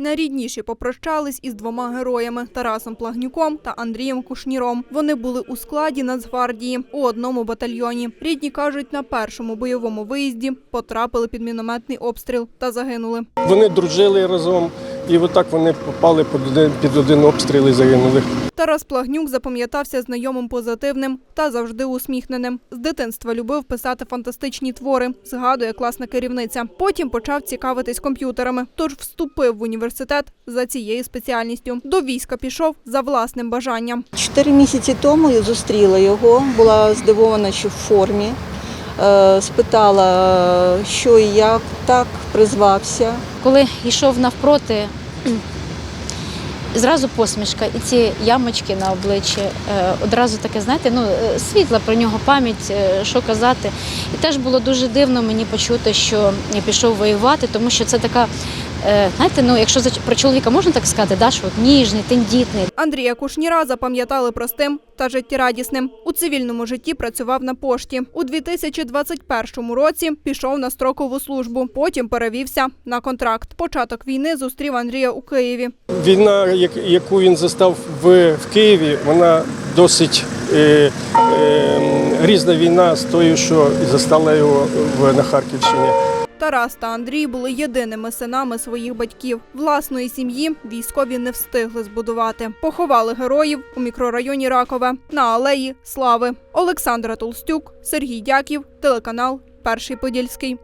Найрідніші попрощались із двома героями Тарасом Плагнюком та Андрієм Кушніром. Вони були у складі Нацгвардії у одному батальйоні. Рідні кажуть, на першому бойовому виїзді потрапили під мінометний обстріл та загинули. Вони дружили разом, і отак вони попали під один, під один обстріл і загинули. Тарас Плагнюк запам'ятався знайомим позитивним та завжди усміхненим. З дитинства любив писати фантастичні твори, згадує класна керівниця. Потім почав цікавитись комп'ютерами, тож вступив в університет за цією спеціальністю. До війська пішов за власним бажанням. Чотири місяці тому я зустріла його, була здивована, що в формі. Е, Спитала, що і як, так призвався. Коли йшов навпроти, зразу посмішка і ці ямочки на обличчі, е, одразу таке, знаєте, ну, е, світла про нього пам'ять, що казати. І теж було дуже дивно мені почути, що я пішов воювати, тому що це така, знаєте, ну, якщо про чоловіка можна так сказати, да, що от ніжний, тендітний, Андрія Кушніра запам'ятали простим та життєрадісним. У цивільному житті працював на пошті. У 2021 році пішов на строкову службу. Потім перевівся на контракт. Початок війни зустрів Андрія у Києві. Війна, яку він застав в, в Києві, вона досить е, е, різна війна з тою, що застала його в, на Харківщині. Тарас та Андрій були єдиними синами своїх батьків. Власної сім'ї військові не встигли збудувати. Поховали героїв у мікрорайоні Ракове на алеї Слави. Олександра Толстюк, Сергій Дяків, телеканал Перший Подільський.